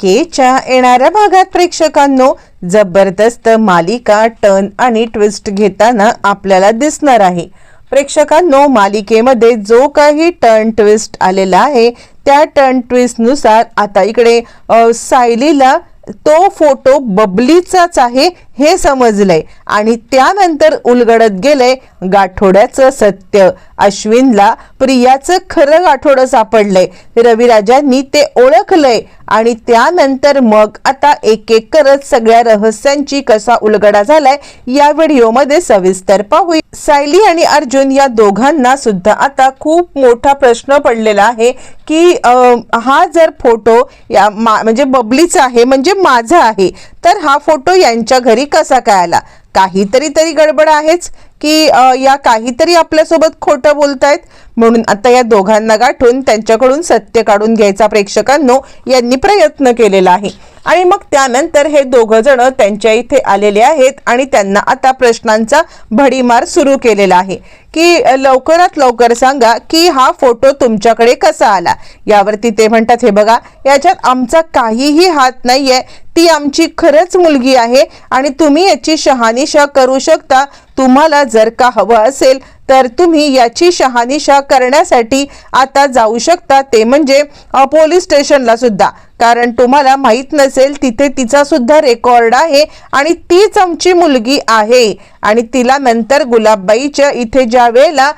केच्या येणाऱ्या भागात प्रेक्षकांनो जबरदस्त मालिका टर्न आणि ट्विस्ट घेताना आपल्याला दिसणार आहे. प्रेक्षकांनो मालिकेमध्ये जो काही टर्न ट्विस्ट आलेला आहे त्या टर्न ट्विस्टनुसार आता इकडे सायलीला तो फोटो बबलीचाच आहे हे समजलंय. आणि त्यानंतर उलगडत गेलंय गाठोड्याचं सत्य. अश्विनला प्रियाचं खरं गाठोडं सापडलंय. रविराजांनी ते ओळखलंय आणि त्यानंतर मग आता एक एक करत सगळ्या रहस्यांची कसा उलगडा झालाय या व्हिडिओमध्ये सविस्तर पाहू सायली आणि अर्जुन या दोघांना सुद्धा आता खूप मोठा प्रश्न पडलेला आहे की हा जर फोटो या म्हणजे बबलीचा आहे म्हणजे माझा आहे तर हा फोटो यांच्या घरी कसा काय आला? काहीतरी तरी गडबड आहेच. की या काहीतरी आपल्यासोबत खोटं बोलतायत. म्हणून आता या दोघांना गाठून त्यांच्याकडून सत्य काढून घ्यायचा प्रेक्षकांनो यांनी प्रयत्न केलेला आहे. आणि मग त्यानंतर हे दोघ जण त्यांच्या इथे आलेले आहेत आणि त्यांना आता प्रश्नांचा भडीमार सुरू केलेला आहे. की लवकरात लवकर सांगा की हा फोटो तुमच्याकडे कसा आला? यावरती ते म्हणतात हे बघा याच्यात आमचा काहीही हात नाहीये. ती आमची खरंच मुलगी आहे आणि तुम्ही याची शहानिशा करू शकता. तुम्हाला जर का हवं असेल तर तुम्ही याची शहानिशा करण्यासाठी आता जाऊ शकता. ते म्हणजे पोलीस स्टेशनला सुद्धा. कारण तुम्हाला माहीत नसेल तिथे तिचा सुद्धा रेकॉर्ड आहे आणि तीच आमची मुलगी आहे. आणि तिला नंतर गुलाबबाईच्या इथे ज्या वेळेला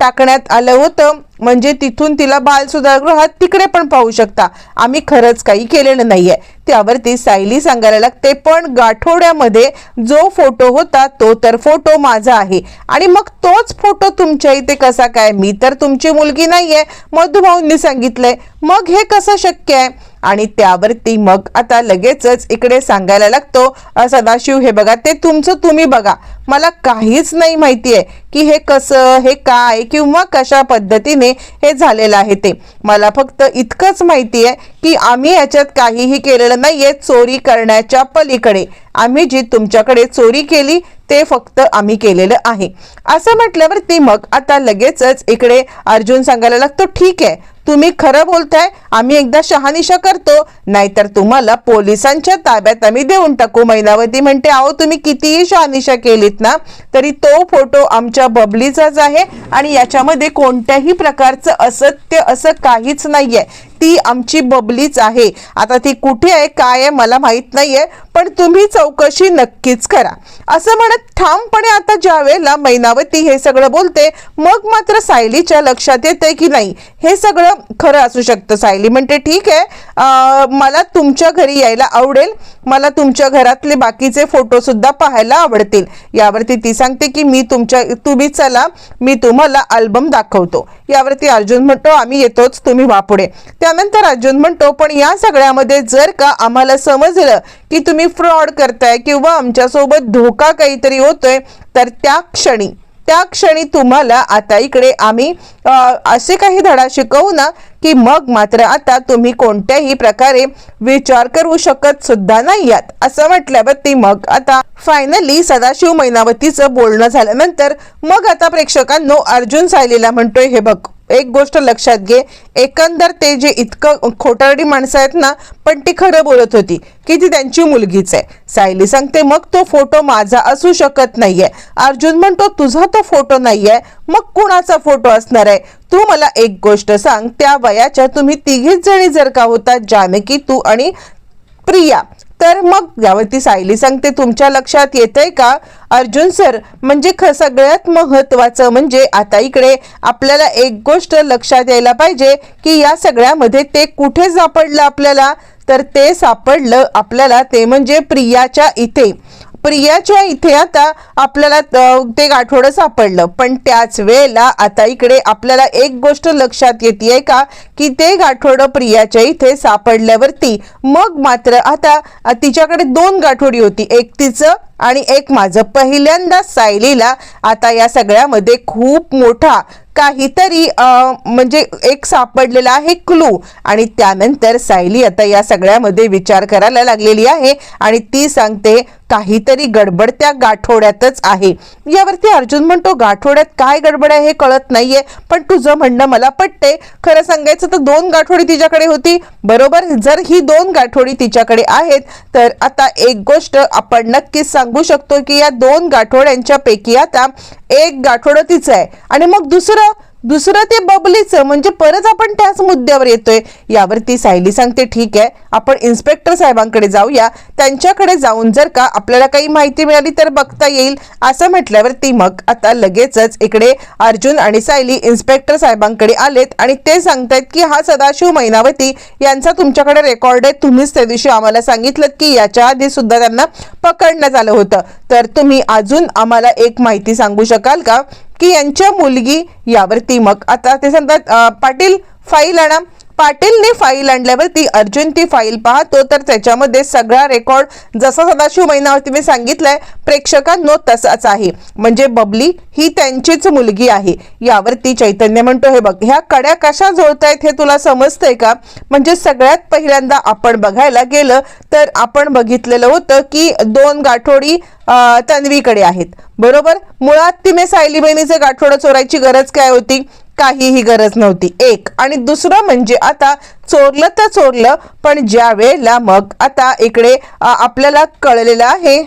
टाकण्यात आलं होतं म्हणजे तिथून तिला बाल सुधारगृहात तिकडे पण पाहू शकता. आम्ही खरंच काही केलेलं नाहीये. त्यावरती सायली सांगायला लागते पण गाठोड्यामध्ये जो फोटो होता तो तर फोटो माझा आहे. आणि मग तोच फोटो तुमच्या इथे कसा काय? मी तर तुमची मुलगी नाहीये मधुभाऊंनी सांगितलंय. मग हे कसं शक्य आहे? आणि त्यावरती मग आता लगेचच इकडे सांगायला लागतो सदाशिव हे बघा ते तुमचं तुम्ही बघा. मला काहीच नाही माहिती आहे की हे कसं हे काय किंवा कशा पद्धतीने हे झालेलं आहे ते. मला फक्त इतकंच माहिती आहे की आम्ही याच्यात काहीही केलेलं नाही आहे चोरी करण्याच्या पलीकडे. आम्ही जी तुमच्याकडे चोरी केली ते फक्त आम्ही केलेलं आहे. असं म्हटल्यावरती मग आता लगेचच इकडे अर्जुन सांगायला लागतो ठीक आहे तुम्ही खरं बोलताय आम्ही एकदा शहानिशा करतो नाहीतर तुम्हाला पोलिसांच्या ताब्यात आम्ही देऊन टाकू. मैनावती म्हणते अहो तुम्ही कितीही शहानिशा केलीत ना तरी तो फोटो आमच्या बबलीचाच आहे आणि याच्यामध्ये कोणत्याही प्रकारचं असत्य असं काहीच नाहीये. ती आमची बबलीच आहे. आता ती कुठे आहे काय आहे मला माहीत नाही आहे पण तुम्ही चौकशी नक्कीच करा. असं म्हणत ठामपणे आता ज्या वेळेला मैनावती हे सगळं बोलते मग मात्र सायलीच्या लक्षात येते की नाही. हे सगळं खरं असू शकतं सायली. म्हणते ठीक आहे मला तुमच्या घरी यायला आवडेल. मला तुमच्या घरातले बाकीचे फोटोसुद्धा पाहायला आवडतील. यावरती ती सांगते की मी तुमच्या तुम्ही चला मी तुम्हाला अल्बम दाखवतो. यावरती अर्जुन म्हणतो आम्ही येतोच तुम्ही वापुढे त्यानंतर अर्जुन म्हणतो पण या सगळ्यामध्ये जर का आम्हाला समजलं की तुम्ही फ्रॉड करताय किंवा आमच्यासोबत धोका काहीतरी होतोय तर त्या क्षणी त्या क्षणी तुम्हाला आता इकडे आम्ही असे काही धडा शिकवू ना की मग मात्र आता तुम्ही कोणत्याही प्रकारे विचार करू शकत सुद्धा नाही आहात असं म्हटल्यावर ती मग आता फायनली सदाशिव मैनावतीचं बोलणं झाल्यानंतर मग आता प्रेक्षकांनो अर्जुन सायलीला म्हणतोय हे बघ एक गोष्ट लक्षात घे. एकंदर ते जे इतकं खोटारडी माणसं आहेत ना पण ती खरं बोलत होती की ती त्यांची मुलगीच आहे. सायली सांगते मग तो फोटो माझा असू शकत नाहीये. अर्जुन म्हणतो तुझा तो फोटो नाहीये. मग कुणाचा फोटो असणार आहे? तू मला एक गोष्ट सांग त्या वयाच्या तुम्ही तिघीच जणी जर का होता जानकी तू आणि प्रिया तर मग यावरती सायली सांगते तुमच्या लक्षात येतंय का? अर्जुन सर म्हणजे ख सगळ्यात महत्वाचं म्हणजे आता इकडे आपल्याला एक गोष्ट लक्षात यायला पाहिजे की या सगळ्यामध्ये ते कुठे सापडलं आपल्याला? तर ते सापडलं आपल्याला ते म्हणजे प्रियाच्या इथे. प्रियाच्या इथे आता आपल्याला ते गाठोडं सापडलं. पण त्याच वेळेला आता इकडे आपल्याला एक गोष्ट लक्षात येते का? की ते गाठोडं प्रियाच्या इथे सापडल्यावरती मग मात्र आता तिच्याकडे दोन गाठोडी होती. एक तिचं आणि एक माझं. पहिल्यांदा सायलीला आता या सगळ्यामध्ये खूप मोठा काहीतरी म्हणजे एक सापडलेला आहे क्लू आणि त्यानंतर सायली आता या सगळ्यामध्ये विचार करायला लागलेली आहे आणि ती सांगते काहीतरी गडबड त्या गाठोड्यातच आहे. यावरती अर्जुन म्हणतो गाठोड्यात काय गडबड आहे हे कळत नाहीये पण तुझं म्हणणं मला पटते खरं सांगायचं तर दोन गाठोडी तिच्याकडे होती. बरोबर जर ही दोन गाठोडी तिच्याकडे आहेत तर आता एक गोष्ट आपण नक्कीच सांगू शकतो की या दोन गाठोड्यांच्या पैकी आता एक गाठोडं तिचं आहे. आणि मग दुसरं दुसरं ते बबलीचं म्हणजे परत आपण त्याच मुद्द्यावर येतोय. यावरती सायली सांगते ठीक आहे. आपण इन्स्पेक्टर साहेबांकडे जाऊया. त्यांच्याकडे जाऊन जर का आपल्याला काही माहिती मिळाली तर बघता येईल. असं म्हटल्यावरती मग आता लगेचच इकडे अर्जुन आणि सायली इन्स्पेक्टर साहेबांकडे आलेत आणि ते सांगतायत की हा सदाशिव मैनावती यांचा तुमच्याकडे रेकॉर्ड आहे. तुम्हीच त्या दिवशी आम्हाला सांगितलं की याच्या आधी सुद्धा त्यांना पकडण्यात आलं होतं. तर तुम्ही अजून आम्हाला एक माहिती सांगू शकाल का? की यांच्या मुलगी यावरती मग आता ते सांगतात पाटील फाईल आणा. पाटीलने फाईल आणल्यावरती अर्जुन ती फाईल पाहतो तर त्याच्यामध्ये सगळा रेकॉर्ड जसा सदाशिव महिनावरती मी सांगितलंय प्रेक्षकांनो तसाच आहे. म्हणजे बबली ही त्यांचीच मुलगी आहे. यावरती चैतन्य म्हणतो हे बघ ह्या कड्या कशा जोडतायत हे तुला समजतंय का? म्हणजे सगळ्यात पहिल्यांदा आपण बघायला गेलं तर आपण बघितलेलं होतं की दोन गाठोडी तन्वीकडे आहेत. बरोबर? मुळात तिने सायली बहिणीचं गाठोडं चोरायची गरज काय होती? काहीही गरज नव्हती. एक. आणि दुसरं म्हणजे आता चोरलं तर चोरलं पण ज्या वेळेला मग आता इकडे आपल्याला कळलेलं आहे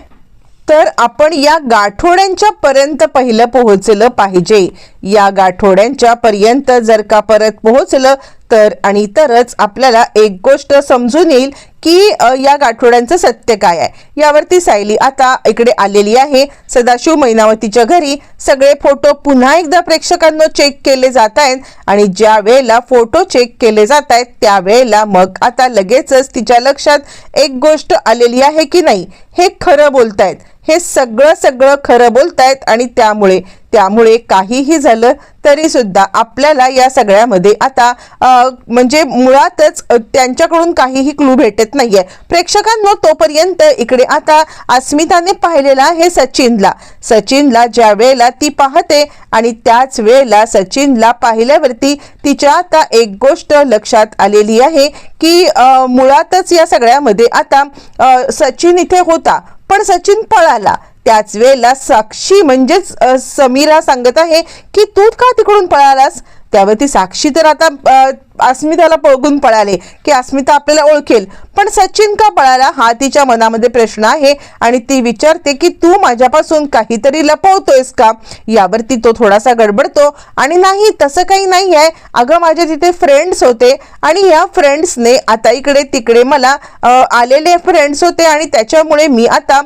तर आपण या गाठोड्यांच्या पर्यंत पहिलं पोहोचलं पाहिजे. या गाठोड्यांच्या पर्यंत जर का परत पोहोचलं तर आणि तरच आपल्याला एक गोष्ट समजून येईल की या गाठोड्यांचं सत्य काय आहे. यावरती सायली आता इकडे आलेली आहे. सदाशिव मैनावतीच्या घरी सगळे फोटो पुन्हा एकदा प्रेक्षकांना चेक केले जात आहेत आणि ज्या वेळेला फोटो चेक केले जात आहेत त्यावेळेला मग आता लगेचच तिच्या लक्षात एक गोष्ट आलेली आहे की नाही हे खरं बोलतायत. हे सगळं सगळं खरं बोलतायत आणि त्यामुळे त्यामुळे काहीही झालं तरी सुद्धा आपल्याला या सगळ्यामध्ये आता म्हणजे मुळातच त्यांच्याकडून काहीही क्लू भेटत नाहीये. प्रेक्षकांनो तोपर्यंत इकडे आता अस्मिताने पाहिलेला आहे सचिनला. सचिनला ज्या वेळेला ती पाहते आणि त्याच वेळेला सचिनला पाहिल्यावरती तिच्या आता एक गोष्ट लक्षात आलेली आहे की मुळातच या सगळ्यामध्ये आता सचिन इथे होता. पण सचिन पळाला. त्याच वेळेला साक्षी म्हणजेच समीरा सांगत आहे की तू का तिकडून पळालास? त्यावरती साक्षी तर आता अस्मिताला पळगून पळाले की अस्मिता आपल्याला ओळखेल. पण सचिन का पळाला? हा तिच्या मनामध्ये प्रश्न आहे आणि ती विचारते की तू माझ्यापासून काहीतरी लपवतोयस का? यावरती तो थोडासा गडबडतो आणि नाही तसं काही नाही आहे अगं माझे तिथे फ्रेंड्स होते आणि या फ्रेंड्सने आता इकडे तिकडे मला आलेले फ्रेंड्स होते आणि त्याच्यामुळे मी आता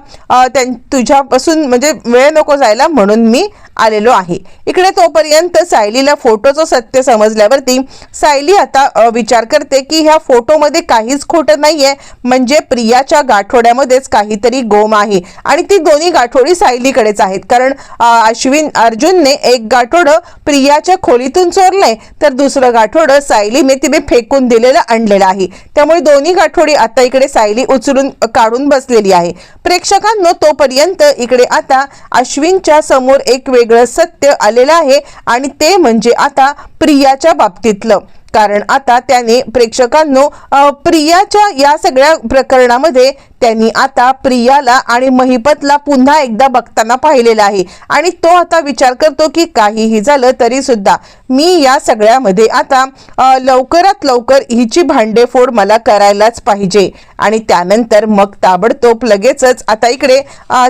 त्यां तुझ्यापासून म्हणजे वेळ नको जायला म्हणून मी आलेलो आहे. इकडे तोपर्यंत सायलीला फोटोचं सत्य समजल्यावरती सायली आता विचार करते की ह्या फोटोमध्ये काहीच खोटं नाहीये. म्हणजे प्रियाच्या गाठोड्यामध्येच काहीतरी गोम आहे. आणि ती दोन्ही गाठोडी सायलीकडेच आहेत. कारण अश्विन अर्जुनने एक गाठोडं प्रियाच्या खोलीतून चोरलंय तर दुसरं गाठोडं सायलीने तिने फेकून दिलेलं आणलेलं आहे. त्यामुळे दोन्ही गाठोडी आता इकडे सायली उचलून काढून बसलेली आहे. प्रेक्षकांनो तोपर्यंत इकडे आता अश्विनच्या समोर एक वेगळं सत्य आलेलं आहे आणि ते म्हणजे आता प्रियाच्या बाबतीतलं. कारण आता त्याने प्रेक्षकांनो प्रियाच्या या सगळ्या प्रकरणामध्ये त्यांनी आता प्रियाला आणि महिपतला पुन्हा एकदा बघताना पाहिलेला आहे. आणि तो आता विचार करतो की काहीही झालं तरी सुद्धा मी या सगळ्यामध्ये आता लवकरात लवकर हिची भांडेफोड मला करायलाच पाहिजे. आणि त्यानंतर मग ताबडतोब लगेचच आता इकडे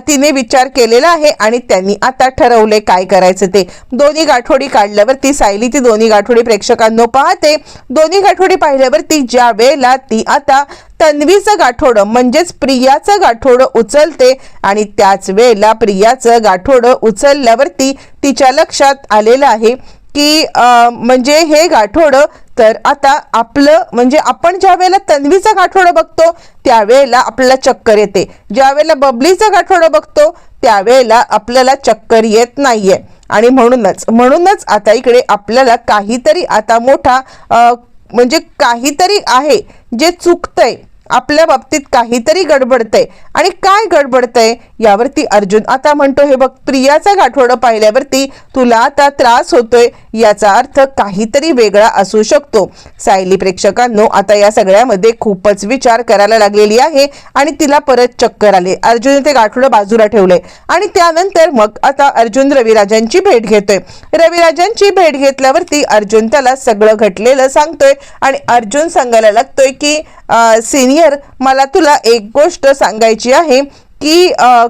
तिने विचार केलेला आहे आणि त्यांनी आता ठरवले काय करायचं ते. दोन्ही गाठोडी काढल्यावरती सायली ती दोन्ही गाठोडी प्रेक्षकांनो पाहते. दोन्ही गाठोडी पाहिल्यावरती ज्या वेळेला ती आता तन्वीचं गाठोडं म्हणजेच प्रियाचं गाठोडं उचलते आणि त्याच वेळेला प्रियाचं गाठोडं उचलल्यावरती तिच्या लक्षात आलेलं आहे की म्हणजे हे गाठोडं तर आता आपलं म्हणजे आपण ज्या वेळेला तन्वीचं गाठोडं बघतो त्यावेळेला आपल्याला चक्कर येते. ज्या वेळेला बबलीचं गाठोडं बघतो त्यावेळेला आपल्याला चक्कर येत नाहीये. आणि म्हणूनच म्हणूनच आता इकडे आपल्याला काहीतरी आता मोठा म्हणजे काहीतरी आहे जे चुकतंय. आपल्या बाबतीत काहीतरी गडबडतंय. आणि काय गडबडतंय? यावरती अर्जुन आता म्हणतो हे बघ प्रियाचा गाठोडं पाहिल्यावरती तुला आता त्रास होतोय. याचा अर्थ काहीतरी वेगळा असू शकतो. सायली प्रेक्षकांनो आता या सगळ्यामध्ये खूपच विचार करायला लागलेली आहे आणि तिला परत चक्कर आले. अर्जुन ते गाठोडं बाजूला ठेवलंय. आणि त्यानंतर मग आता अर्जुन रविराजांची भेट घेतोय. रविराजांची भेट घेतल्यावरती अर्जुन त्याला सगळं घटलेलं सांगतोय आणि अर्जुन सांगायला लागतोय की सिनियर मला तुला एक गोष्ट सांगायची आहे की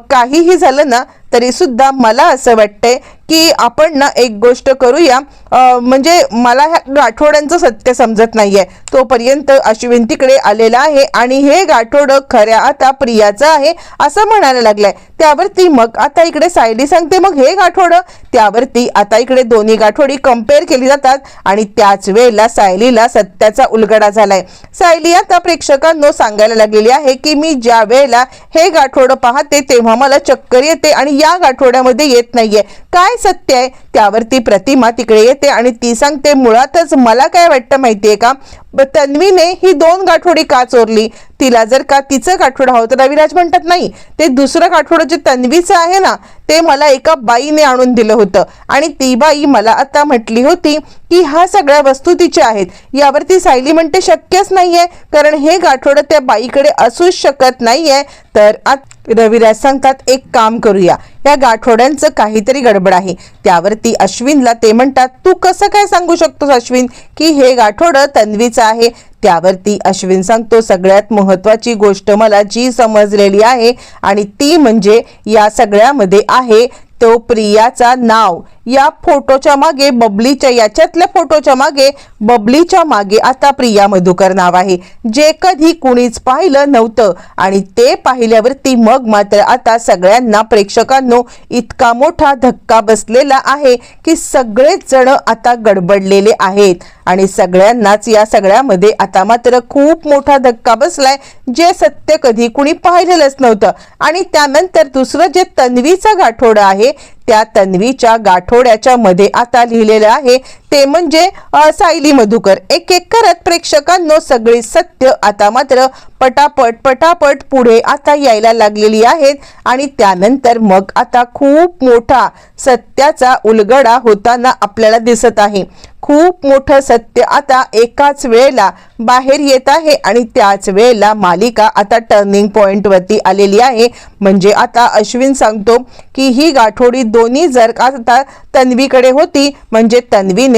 काहीही झालं ना तरी सुद्धा मला असं वाटतंय की आपण ना एक गोष्ट करूया. म्हणजे मला ह्या गाठोड्यांचं सत्य समजत नाहीये. तोपर्यंत अश्विन तिकडे आलेला आहे आणि हे गाठोडं खऱ्या आता प्रियाचं आहे असं म्हणायला लागलंय. त्यावरती मग आता इकडे सायली सांगते मग हे गाठोडं. त्यावरती आता इकडे दोन्ही गाठोडी कंपेअर केली जातात आणि त्याच वेळेला सायलीला सत्याचा उलगडा झालाय. सायली आता प्रेक्षकांनो सांगायला लागलेली आहे की मी ज्या वेळेला हे गाठोडं पाहते तेव्हा मला चक्कर येते आणि या गाठोड्यामध्ये येत नाहीये. काय सत्य आहे? त्यावरती प्रतिमा तिकडे येते आणि ती सांगते मुळातच मला काय वाटतं माहितीये का? ब- तन्वीने ही दोन गाठोडी का चोरली? तिला जर का तिचं गाठोडं हवं तर रविराज म्हणतात नाही. ते दुसरं गाठोडं जे तन्वीचं आहे ना ते मला एका बाईने आणून दिलं होतं. आणि ती बाई मला आता म्हटली होती की ह्या सगळ्या वस्तू तिच्या आहेत. यावरती सायली म्हणते शक्यच नाहीये. कारण हे गाठोडं त्या बाईकडे असूच शकत नाहीये. तर आत रविराज सांगतात एक काम करूया. या गाठोड्यांचं काहीतरी गडबड आहे. त्यावरती अश्विनला ते म्हणतात तू कसं काय सांगू शकतोस अश्विन की हे गाठोडं तन्वीचं आहे? त्यावरती अश्विन सांगतो सगळ्यात महत्वाची गोष्ट मला जी समजलेली आहे आणि ती म्हणजे या सगळ्यामध्ये आहे तो प्रियाचा नाव. या फोटोच्या मागे बबलीच्या याच्यातल्या फोटोच्या मागे बबलीच्या मागे आता प्रिया मधुकर नाव आहे. जे कधी कुणीच पाहिलं नव्हतं आणि ते पाहिल्यावरती मग मात्र आता सगळ्यांना प्रेक्षकांनो इतका मोठा धक्का बसलेला आहे की सगळेच जण आता गडबडलेले आहेत. आणि सगळ्यांनाच या सगळ्यामध्ये आता मात्र खूप मोठा धक्का बसलाय. जे सत्य कधी कुणी पाहिलेलंच नव्हतं. आणि त्यानंतर दुसरं जे तन्वीचा गाठोडा आहे त्या तन्वीच्या गाठोड्याच्या मध्ये आता लिहिलेलं आहे ते म्हणजे सायली मधुकर. एक एक करत प्रेक्षकांनो सगळी सत्य आता मात्र पटापट पटापट पुढे आता यायला लागलेली आहेत. आणि त्यानंतर मग आता खूप मोठा सत्याचा उलगडा होताना आपल्याला दिसत आहे. खूप मोठं सत्य आता एकाच वेळेला बाहेर येत आहे आणि त्याच वेळेला मालिका आता टर्निंग पॉईंटवरती आलेली आहे. म्हणजे आता अश्विन सांगतो की ही गाठोडी दोन्ही जर का आता तन्वीकडे होती म्हणजे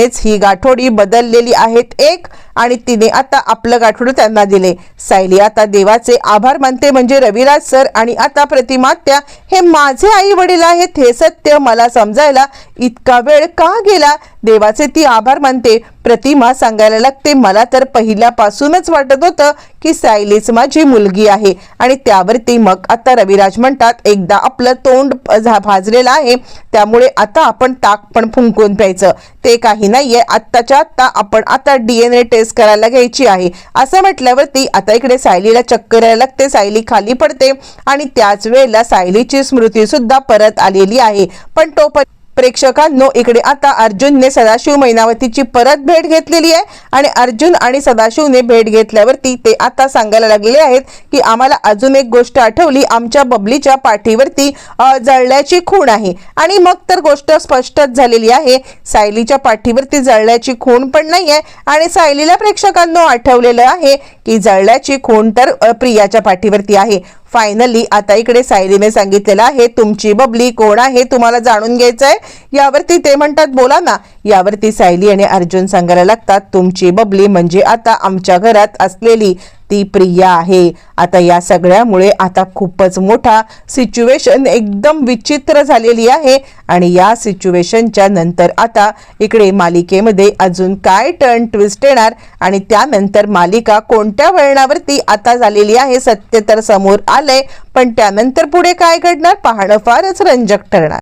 तन्वीनेच ही गाठोडी बदललेली आहेत. एक आणि तिने आता आपलं गाठोडं त्यांना दिले. सायली आता देवाचे आभार मानते म्हणजे रविराज सर आणि आता प्रतिमात्या हे माझे आई वडील आहेत हे सत्य मला समजायला इतका वेळ का गेला? देवाचे ती आभार मानते. प्रतिमा सांगायला लागते मला तर पहिल्यापासूनच वाटत होतं की सायलीच माझी मुलगी आहे. आणि त्यावरती मग आता रविराज म्हणतात एकदा आपलं तोंड झा- भाजलेलं आहे. त्यामुळे आता आपण ताक पण फुंकून प्यायचं. ते काही नाहीये. आत्ताच्या आत्ता आपण आता डीएनए टेस्ट करायला घ्यायची आहे. असं म्हटल्यावरती आता इकडे सायलीला चक्कर यायला लागते. सायली खाली पडते आणि त्याच वेळेला सायलीची स्मृती सुद्धा परत आलेली आहे. पण तो प्रेक्षकांनो इकडे आता अर्जुनने सदाशिव मैनावतीची परत भेट घेतलेली आहे आणि अर्जुन आणि सदाशिवने भेट घेतल्यावरती ते आता सांगायला लागलेले आहेत की आम्हाला अजून एक गोष्ट आठवली आमच्या बबलीच्या पाठीवरती जळल्याची खूण आहे. आणि मग तर गोष्ट स्पष्टच झालेली आहे. सायलीच्या पाठीवरती जळल्याची खूण पण नाही आहे आणि सायलीला प्रेक्षकांनो आठवलेलं आहे की जळल्याची खूण तर प्रियाच्या पाठीवरती आहे. फायनली आता इकडे सायलीने सांगितलेलं आहे तुमची बबली कोण आहे तुम्हाला जाणून घ्यायचं आहे यावरती ते म्हणतात बोला ना. यावरती सायली आणि अर्जुन सांगायला लागतात तुमची बबली म्हणजे आता आमच्या घरात असलेली ती प्रिया आहे. आता या सगळ्यामुळे आता खूपच मोठा सिच्युएशन एकदम विचित्र झालेली आहे. आणि या सिच्युएशनच्या नंतर आता इकडे मालिकेमध्ये अजून काय टर्न ट्विस्ट येणार? आणि त्यानंतर मालिका कोणत्या वळणावरती आता झालेली आहे? सत्य तर समोर आलंय पण त्यानंतर पुढे काय घडणार? पाहणं फारच रंजक ठरणार.